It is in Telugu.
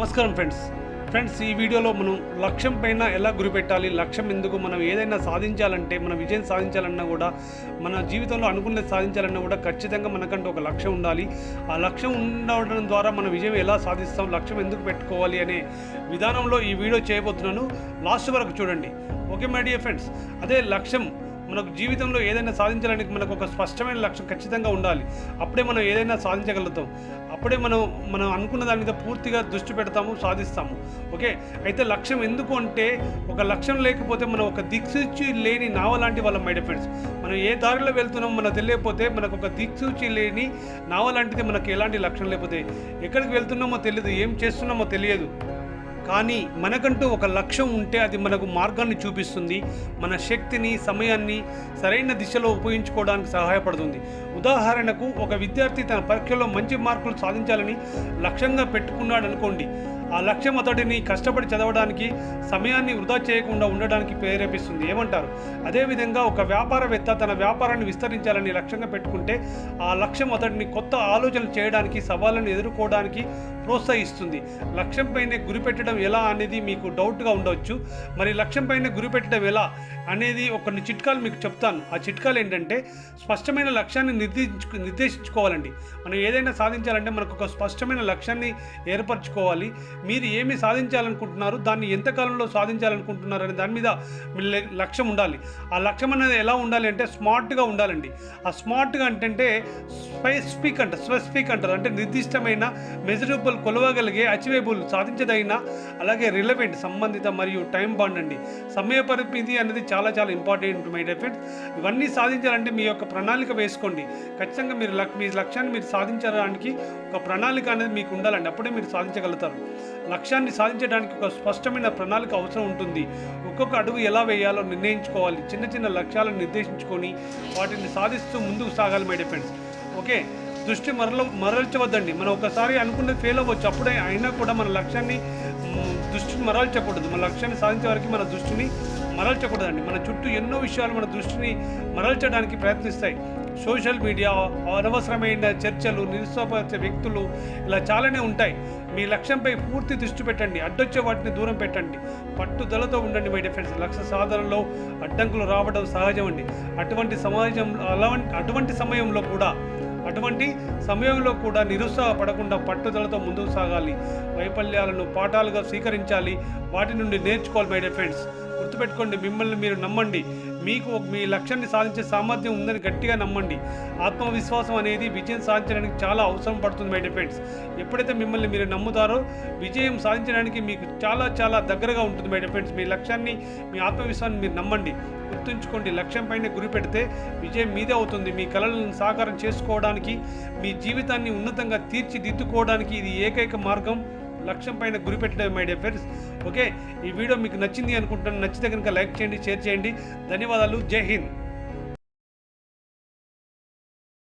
నమస్కారం ఫ్రెండ్స్. ఫ్రెండ్స్ ఈ వీడియోలో మనం లక్ష్యం పైన ఎలా గురిపెట్టాలి లక్ష్యం ఎందుకు మనం ఏదైనా సాధించాలంటే మన విజయం సాధించాలన్నా కూడా మన జీవితంలో అనుకున్నది సాధించాలన్నా కూడా ఖచ్చితంగా మనకంటూ ఒక లక్ష్యం ఉండాలి. ఆ లక్ష్యం ఉండడం ద్వారా మన విజయం ఎలా సాధిస్తాం లక్ష్యం ఎందుకు పెట్టుకోవాలి అనే విధానంలో ఈ వీడియో చేయబోతున్నాను. లాస్ట్ వరకు చూడండి. Okay my dear friends. అదే లక్ష్యం మనకు జీవితంలో ఏదైనా సాధించడానికి మనకు ఒక స్పష్టమైన లక్ష్యం ఖచ్చితంగా ఉండాలి. అప్పుడే మనం ఏదైనా సాధించగలుగుతాం. అప్పుడే మనం మనం అనుకున్న దాని మీద పూర్తిగా దృష్టి పెడతాము సాధిస్తాము. ఓకే? అయితే లక్ష్యం ఎందుకు అంటే ఒక లక్ష్యం లేకపోతే మనం ఒక దిక్సూచి లేని నావ లాంటి వాళ్ళం మై ఫ్రెండ్స్ మనం ఏ దారిలో వెళ్తున్నామో మనకు తెలియకపోతే మనకు ఒక దిక్సూచి లేని నావ లాంటిది మనకు ఎలాంటి లక్ష్యం లేకపోతే ఎక్కడికి వెళ్తున్నామో తెలియదు ఏం చేస్తున్నామో తెలియదు. కానీ మనకంటూ ఒక లక్ష్యం ఉంటే అది మనకు మార్గాన్ని చూపిస్తుంది. మన శక్తిని సమయాన్ని సరైన దిశలో ఉపయోగించుకోవడానికి సహాయపడుతుంది. ఉదాహరణకు ఒక విద్యార్థి తన పరీక్షలో మంచి మార్కులు సాధించాలని లక్ష్యంగా పెట్టుకున్నాడు అనుకోండి ఆ లక్ష్యం అతడిని కష్టపడి చదవడానికి సమయాన్ని వృధా చేయకుండా ఉండడానికి ప్రేరేపిస్తుంది. ఏమంటారు? అదేవిధంగా ఒక వ్యాపారవేత్త తన వ్యాపారాన్ని విస్తరించాలని లక్ష్యంగా పెట్టుకుంటే ఆ లక్ష్యం అతడిని కొత్త ఆలోచనలు చేయడానికి సవాళ్ళను ఎదుర్కోవడానికి ప్రోత్సహిస్తుంది. లక్ష్యం పైన గురిపెట్టడం ఎలా అనేది మీకు డౌట్గా ఉండవచ్చు మరి లక్ష్యం పైన గురిపెట్టడం ఎలా అనేది ఒక కొన్ని చిట్కాలు మీకు చెప్తాను. ఆ చిట్కాలు ఏంటంటే స్పష్టమైన లక్ష్యాన్ని నిర్దేశించు నిర్దేశించుకోవాలండి. మనం ఏదైనా సాధించాలంటే మనకు ఒక స్పష్టమైన లక్ష్యాన్ని ఏర్పరచుకోవాలి. మీరు ఏమి సాధించాలనుకుంటున్నారు దాన్ని ఎంతకాలంలో సాధించాలనుకుంటున్నారు అనే దాని మీద మీ లక్ష్యం ఉండాలి. ఆ లక్ష్యం అనేది ఎలా ఉండాలి అంటే స్మార్ట్గా ఉండాలండి. ఆ స్మార్ట్గా అంటే స్పెసిఫిక్ అంటారు స్పెసిఫిక్ అంటారు. అంటే నిర్దిష్టమైన మెజరబుల్ కొలవగలిగే అచీవేబుల్ సాధించదగిన అలాగే రిలవెంట్ సంబంధిత మరియు టైం బాండ్ అండి. సమయ పరిమితి అనేది చాలా చాలా ఇంపార్టెంట్ మై ఫ్రెండ్స్ ఇవన్నీ సాధించాలంటే మీ యొక్క ప్రణాళిక వేసుకోండి. ఖచ్చితంగా మీరు లక్ మీ లక్ష్యాన్ని మీరు సాధించడానికి ఒక ప్రణాళిక అనేది మీకు ఉండాలండి. అప్పుడే మీరు సాధించగలుగుతారు. లక్ష్యాన్ని సాధించడానికి ఒక స్పష్టమైన ప్రణాళిక అవసరం ఉంటుంది. ఒక్కొక్క అడుగు ఎలా వేయాలో నిర్ణయించుకోవాలి. చిన్న చిన్న లక్ష్యాలను నిర్దేశించుకొని వాటిని సాధిస్తూ ముందుకు సాగాలి మై డిఫెండ్స్ ఓకే దృష్టి మరల మరల్చవద్దండి. మనం ఒకసారి అనుకున్నది ఫెయిల్ అవ్వచ్చు. అప్పుడే అయినా కూడా మన లక్ష్యాన్ని దృష్టిని మరల్చకూడదు. మన లక్ష్యాన్ని సాధించే వరకు మన దృష్టిని మరల్చకూడదండి. మన చుట్టూ ఎన్నో విషయాలు మన దృష్టిని మరల్చడానికి ప్రయత్నిస్తాయి. సోషల్ మీడియా అనవసరమైన చర్చలు నిరుత్సాహపరిచే వ్యక్తులు ఇలా చాలానే ఉంటాయి. మీ లక్ష్యంపై పూర్తి దృష్టి పెట్టండి. అడ్డొచ్చే వాటిని దూరం పెట్టండి. పట్టుదలతో ఉండండి మై ఫ్రెండ్స్ లక్ష్య సాధనలో అడ్డంకులు రావడం సహజం అండి అటువంటి సమాజం అలా అటువంటి సమయంలో కూడా అటువంటి సమయంలో కూడా నిరుత్సాహపడకుండా పట్టుదలతో ముందుకు సాగాలి. వైఫల్యాలను పాఠాలుగా స్వీకరించాలి. వాటి నుండి నేర్చుకోవాలి మై డియర్ ఫ్రెండ్స్ గుర్తుపెట్టుకోండి మిమ్మల్ని మీరు నమ్మండి. మీకు మీ లక్ష్యాన్ని సాధించే సామర్థ్యం ఉందని గట్టిగా నమ్మండి. ఆత్మవిశ్వాసం అనేది విజయం సాధించడానికి చాలా అవసరం పడుతుంది మై డియర్ ఫ్రెండ్స్ ఎప్పుడైతే మిమ్మల్ని మీరు నమ్ముతారో విజయం సాధించడానికి మీకు చాలా చాలా దగ్గరగా ఉంటుంది మై డిఫెండ్స్ ఫ్రెండ్స్ మీ లక్ష్యాన్ని మీ ఆత్మవిశ్వాసాన్ని మీరు నమ్మండి. గుర్తుంచుకోండి లక్ష్యం పైన గురి పెడితే విజయం మీదే అవుతుంది. మీ కళలను సాకారం చేసుకోవడానికి మీ జీవితాన్ని ఉన్నతంగా తీర్చిదిద్దుకోవడానికి ఇది ఏకైక మార్గం. లక్ష్యం పైన గురి పెట్టడం మై డియర్ ఫ్రెండ్స్ ఓకే ఈ వీడియో మీకు నచ్చింది అనుకుంటున్నాను. నచ్చితే కనుక లైక్ చేయండి షేర్ చేయండి. ధన్యవాదాలు. జై హింద్.